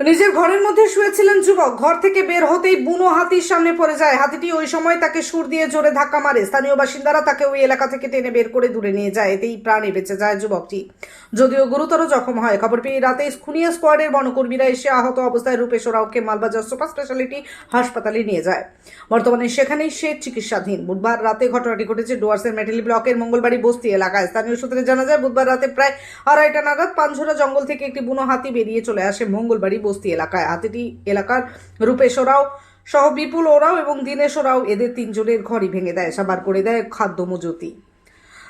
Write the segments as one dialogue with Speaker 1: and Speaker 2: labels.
Speaker 1: নিজের ঘরের মধ্যে শুয়েছিলেন যুবক। ঘর থেকে বের হতেই বুনো হাতির সামনে পড়ে যায়। হাতিটি ওই সময় তাকে সুর দিয়ে জোরে ধাক্কা মারে। স্থানীয় বাসিন্দারা তাকে ওই এলাকা থেকে টেনে বের করে দূরে নিয়ে যায়। এতেই প্রাণে বেঁচে যায় যুবকটি। যদিও গুরুতর জখম হয়। খবর পেয়ে রাতে খুনিয়া স্কোয়াডের বনকর্মীরা এসে আহত অবস্থায় রূপেশ ওরাওকে মালবাজার সুপার স্পেশালিটি হাসপাতালে নিয়ে যায়। বর্তমানে সেখানেই সে চিকিৎসাধীন। বুধবার রাতে ঘটনাটি ঘটেছে ডুয়ার্সের মেটালি ব্লকের মঙ্গলবাড়ি বস্তি এলাকায়। স্থানীয় সূত্রে জানা যায়, বুধবার রাতে প্রায় আড়াইটা নাগাদ পাঞ্ঝোরা জঙ্গল থেকে একটি বুনো হাতি বেরিয়ে চলে আসে মঙ্গলবাড়ি বস্তি এলাকায়। হাতিটি এলাকার রূপেশ ওরাও সহ বিপুল ওরাও এবং দীনেশ ওরাও এদের তিনজনের ঘরই ভেঙে দেয়, সাবার করে দেয় খাদ্য মজুতি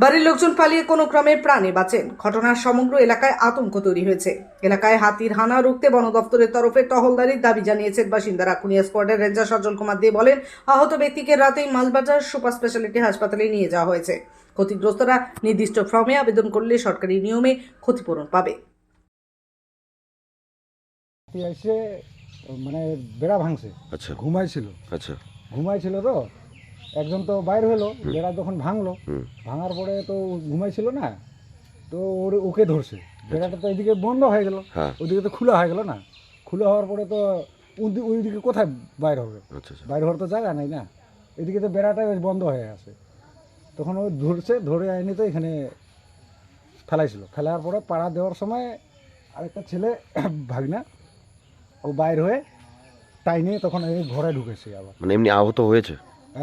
Speaker 1: বাড়ির লোকজন পালিয়ে কোনো ক্রমে প্রাণে বাঁচেন। ঘটনার সমগ্র এলাকায় আতঙ্ক তৈরি হয়েছে। এলাকায় হাতির হানা রুখতে বন দপ্তরের তরফে টহলদারির দাবি জানিয়েছেন বাসিন্দারা। খুনিয়া স্কোয়াডের রেঞ্জার সজ্জল কুমার দে বলেন, আহত ব্যক্তিকে রাতেই মালবাজার সুপার স্পেশালিটি হাসপাতালে নিয়ে যাওয়া হয়েছে। ক্ষতিগ্রস্তরা নির্দিষ্ট ফর্মে আবেদন করলে সরকারি নিয়মে ক্ষতিপূরণ পাবে।
Speaker 2: হাতি এসে মানে বেড়া ভাঙছে।
Speaker 3: আচ্ছা।
Speaker 2: ঘুমাইছিল।
Speaker 3: আচ্ছা।
Speaker 2: ঘুমাইছিল তো একজন তো বাইর হলো বেড়া যখন ভাঙলো ভাঙার পরে তো ঘুমাইছিল না তো ওর ওকে ধরছে। বেড়াটা তো এদিকে বন্ধ হয়ে গেল
Speaker 3: হ্যাঁ।
Speaker 2: ওইদিকে তো খোলা হয়ে গেল না। খোলা হওয়ার পরে তো ওইদিকে কোথায় বাইর হবে?
Speaker 3: আচ্ছা আচ্ছা।
Speaker 2: বাইর হওয়ার তো জায়গা নাই না। এদিকে তো বেড়াটা বন্ধ হয়ে আছে। তখন ও ধরছে ধরে আইনি তো এখানে ফেলাইছিল। ফেলার পরে পাড়া দেওয়ার সময় আরেকটা ছেলে ভাগনা ও বাইর হয়ে টাইনে তখন এই ঘরে ঢুকেছে আবার।
Speaker 3: মানে এমনি আহত হয়েছে?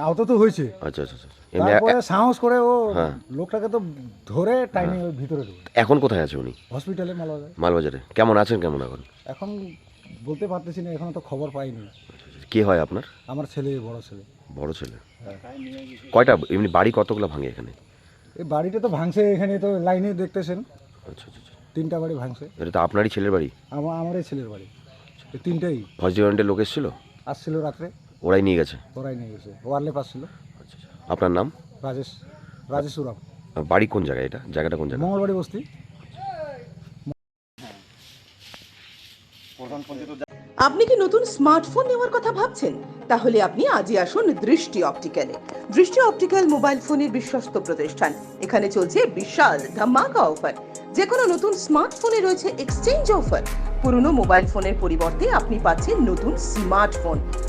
Speaker 2: আহত তো হয়েছে।
Speaker 3: আচ্ছা আচ্ছা আচ্ছা এমনি এ-
Speaker 2: তারপরে সাহস করে ও
Speaker 3: হ্যাঁ।
Speaker 2: লোকটাকে তো ধরে টাইনে ওর ভিতরে ঢুকে।
Speaker 3: এখন কোথায় আছে উনি?
Speaker 2: হসপিটালে মালবাজার।
Speaker 3: মালবাজারে। কেমন আছেন কেমন এখন?
Speaker 2: এখন বলতে পারতেছি না এখনও তো খবর পাইনি।
Speaker 3: কে হয় আপনার?
Speaker 2: আমার ছেলে বড় ছেলে।
Speaker 3: বড় ছেলে।
Speaker 2: হ্যাঁ।
Speaker 3: কয়টা এমনি বাড়ি কতগুলো ভাঙে এখানে?
Speaker 2: এই বাড়িটা তো ভাঙছে এখানে তো লাইনে দেখতেছেন।
Speaker 3: আচ্ছা আচ্ছা আচ্ছা।
Speaker 2: তিনটা বাড়ি ভাঙছে।
Speaker 3: এটা তো আপনারই ছেলের বাড়ি?
Speaker 2: আমার আমারই ছেলের বাড়ি। এই তিনটেই?
Speaker 3: ফার্স্ট লোক এসেছিল?
Speaker 2: আসছিল রাত্রে।
Speaker 3: ওরাই নিয়ে গেছে?
Speaker 2: ওরাই নিয়ে গেছে। ওয়ারলে আসছিল
Speaker 3: আচ্ছা আচ্ছা। আপনার নাম?
Speaker 2: রাজেশ রাজেশ উরাম
Speaker 3: বাড়ি কোন জায়গায় এটা? জায়গাটা কোন জায়গা
Speaker 2: মঙ্গলবাড়ি বস্তি।
Speaker 4: আপনি কি নতুন স্মার্টফোন নেওয়ার কথা ভাবছেন? তাহলে আপনি আজই আসুন দৃষ্টি অপটিক্যালে। দৃষ্টি অপটিক্যাল মোবাইল ফোনের বিশ্বস্ত প্রতিষ্ঠান। এখানে চলছে বিশাল ধামাকা অফার। যে কোনো নতুন স্মার্টফোনে রয়েছে এক্সচেঞ্জ অফার। পুরনো মোবাইল ফোনের পরিবর্তে আপনি পাচ্ছেন নতুন স্মার্টফোন।